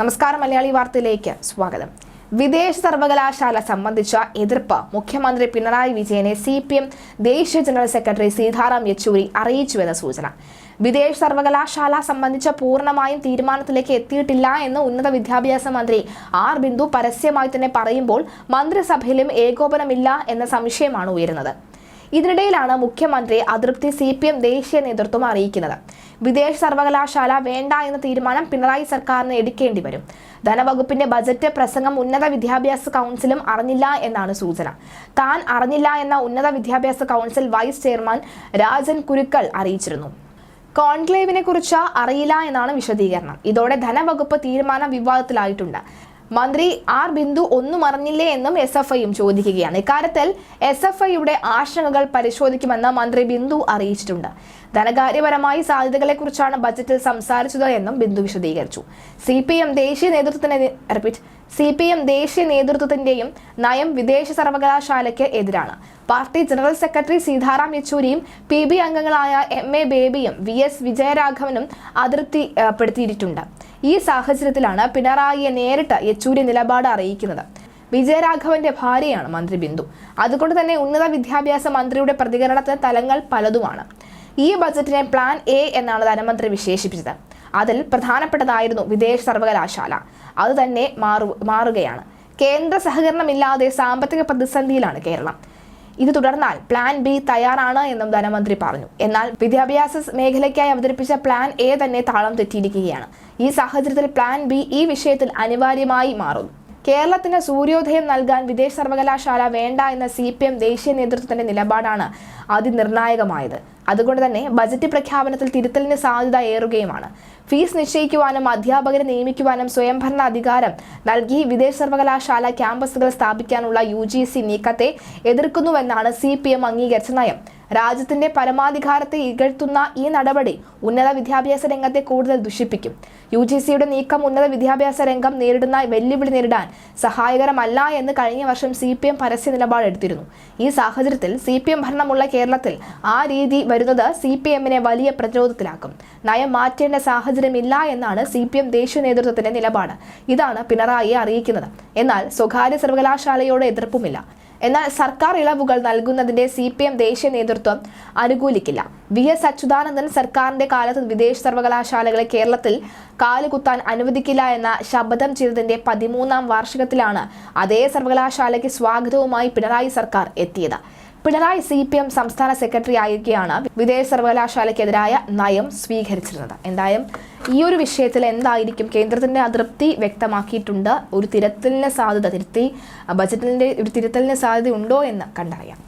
നമസ്കാരം മലയാളി വാർത്തയിലേക്ക് സ്വാഗതം. വിദേശ സർവകലാശാല സംബന്ധിച്ച എതിർപ്പ് മുഖ്യമന്ത്രി പിണറായി വിജയനെ സി പി എം ദേശീയ ജനറൽ സെക്രട്ടറി സീതാറാം യെച്ചൂരി അറിയിച്ചുവെന്ന സൂചന. വിദേശ സർവകലാശാല സംബന്ധിച്ച പൂർണമായും തീരുമാനത്തിലേക്ക് എത്തിയിട്ടില്ല എന്ന് ഉന്നത വിദ്യാഭ്യാസ മന്ത്രി ആർ ബിന്ദു പരസ്യമായി തന്നെ പറയുമ്പോൾ മന്ത്രിസഭയിലും ഏകോപനമില്ല എന്ന സംശയമാണ് ഉയരുന്നത്. ഇതിനിടയിലാണ് മുഖ്യമന്ത്രി അതൃപ്തി സി പി എം ദേശീയ നേതൃത്വം അറിയിക്കുന്നത്. വിദേശ സർവകലാശാല വേണ്ട എന്ന തീരുമാനം പിണറായി സർക്കാരിന് എടുക്കേണ്ടി വരും. ധനവകുപ്പിന്റെ ബജറ്റ് പ്രസംഗം ഉന്നത വിദ്യാഭ്യാസ കൗൺസിലും അറിഞ്ഞില്ല എന്നാണ് സൂചന. താൻ അറിഞ്ഞില്ല എന്ന ഉന്നത വിദ്യാഭ്യാസ കൗൺസിൽ വൈസ് ചെയർമാൻ രാജൻ കുരുക്കൾ അറിയിച്ചിരുന്നു. കോൺക്ലേവിനെ കുറിച്ച് അറിയില്ല എന്നാണ് വിശദീകരണം. ഇതോടെ ധനവകുപ്പ് തീരുമാനം വിവാദത്തിലായിട്ടുണ്ട്. മന്ത്രി ആർ ബിന്ദു ഒന്നും അറിഞ്ഞില്ലേ എന്നും എസ് എഫ് ഐയും ചോദിക്കുകയാണ്. ഇക്കാര്യത്തിൽ എസ് എഫ് ഐയുടെ ആശങ്കകൾ പരിശോധിക്കുമെന്ന് മന്ത്രി ബിന്ദു അറിയിച്ചിട്ടുണ്ട്. ധനകാര്യപരമായ സാധ്യതകളെക്കുറിച്ചാണ് ബജറ്റിൽ സംസാരിച്ചത് എന്നും ബിന്ദു വിശദീകരിച്ചു. സി പി എം ദേശീയ നേതൃത്വത്തിന് റിപ്പീറ്റ്. സി പി എം ദേശീയ നേതൃത്വത്തിന്റെയും നയം വിദേശ സർവകലാശാലയ്ക്ക് എതിരാണ്. പാർട്ടി ജനറൽ സെക്രട്ടറി സീതാറാം യെച്ചൂരിയും പി ബി അംഗങ്ങളായ എം എ ബേബിയും വി എസ് വിജയരാഘവനും അതിർത്തിപ്പെടുത്തിയിട്ടുണ്ട് ഈ സാഹചര്യത്തിലാണ് പിണറായിയെ നേരിട്ട് യെച്ചൂരി നിലപാട് അറിയിക്കുന്നത്. വിജയരാഘവന്റെ ഭാര്യയാണ് മന്ത്രി ബിന്ദു. അതുകൊണ്ട് തന്നെ ഉന്നത വിദ്യാഭ്യാസ മന്ത്രിയുടെ പ്രതികരണത്തിന് തലങ്ങൾ പലതുമാണ്. ഈ ബജറ്റിനെ പ്ലാൻ എ എന്നാണ് ധനമന്ത്രി വിശേഷിപ്പിച്ചത്. അതിൽ പ്രധാനപ്പെട്ടതായിരുന്നു വിദേശ സർവകലാശാല. അത് തന്നെ മാറു മാറുകയാണ്. കേന്ദ്ര സഹകരണമില്ലാതെ സാമ്പത്തിക പ്രതിസന്ധിയിലാണ് കേരളം. ഇത് തുടർന്നാൽ പ്ലാൻ ബി തയ്യാറാണ് എന്നും ധനമന്ത്രി പറഞ്ഞു. എന്നാൽ വിദ്യാഭ്യാസ മേഖലയ്ക്കായി അവതരിപ്പിച്ച പ്ലാൻ എ തന്നെ താളം തെറ്റിയിരിക്കുകയാണ്. ഈ സാഹചര്യത്തിൽ പ്ലാൻ ബി ഈ വിഷയത്തിൽ അനിവാര്യമായി മാറുന്നു. കേരളത്തിന് സൂര്യോദയം നൽകാൻ വിദേശ സർവകലാശാല വേണ്ട എന്ന സി ദേശീയ നേതൃത്വത്തിന്റെ നിലപാടാണ് അതിനിർണായകമായത്. അതുകൊണ്ട് തന്നെ ബജറ്റ് പ്രഖ്യാപനത്തിൽ തിരുത്തലിന് സാധ്യത ഏറുകയുമാണ്. ഫീസ് നിശ്ചയിക്കുവാനും അധ്യാപകരെ നിയമിക്കുവാനും സ്വയംഭരണ അധികാരം നൽകി വിദേശ സർവകലാശാല ക്യാമ്പസുകൾ സ്ഥാപിക്കാനുള്ള യു ജി സി നീക്കത്തെ എതിർക്കുന്നുവെന്നാണ് സി പി എം അംഗീകരിച്ച നയം. രാജ്യത്തിന്റെ പരമാധികാരത്തെ ഇകഴ്ത്തുന്ന ഈ നടപടി ഉന്നത വിദ്യാഭ്യാസ രംഗത്തെ കൂടുതൽ ദുഷിപ്പിക്കും. യു ജി സിയുടെ നീക്കം ഉന്നത വിദ്യാഭ്യാസ രംഗം നേരിടുന്ന വെല്ലുവിളി നേരിടാൻ സഹായകരമല്ല എന്ന് കഴിഞ്ഞ വർഷം സി പി എം പരസ്യ നിലപാടെടുത്തിരുന്നു. ഈ സാഹചര്യത്തിൽ സി പി എം ഭരണമുള്ള കേരളത്തിൽ ആ രീതി വരുന്നത് സി പി എമ്മിനെ വലിയ പ്രതിരോധത്തിലാക്കും. നയം മാറ്റേണ്ട സാഹചര്യമില്ല എന്നാണ് സി പി എം ദേശീയ നേതൃത്വത്തിന്റെ നിലപാട്. ഇതാണ് പിണറായിയെ അറിയിക്കുന്നത്. എന്നാൽ സ്വകാര്യ സർവകലാശാലയോട് എതിർപ്പുമില്ല. എന്നാൽ സർക്കാർ ഇളവുകൾ നൽകുന്നതിന്റെ സി പി എം ദേശീയ നേതൃത്വം അനുകൂലിക്കില്ല. വി എസ് അച്യുതാനന്ദൻ സർക്കാരിന്റെ കാലത്ത് വിദേശ സർവകലാശാലകളെ കേരളത്തിൽ കാലുകുത്താൻ അനുവദിക്കില്ല എന്ന ശപഥം ചെയ്തതിന്റെ പതിമൂന്നാം വാർഷികത്തിലാണ് അതേ സർവകലാശാലയ്ക്ക് സ്വാഗതവുമായി പിണറായി സർക്കാർ എത്തിയത്. പിണറായി സി പി എം സംസ്ഥാന സെക്രട്ടറി ആയിരിക്കെയാണ് വിദേശ സർവകലാശാലയ്ക്കെതിരായ നയം സ്വീകരിച്ചിരുന്നത്. എന്തായാലും ഈ ഒരു വിഷയത്തിൽ എന്തായിരിക്കും കേന്ദ്രത്തിന്റെ അതൃപ്തി വ്യക്തമാക്കിയിട്ടുണ്ട്. ഒരു തിരുത്തലിന് സാധ്യത തിരുത്തി ബജറ്റിന്റെ ഒരു തിരുത്തലിന് സാധ്യത ഉണ്ടോ എന്ന് കണ്ടറിയാം.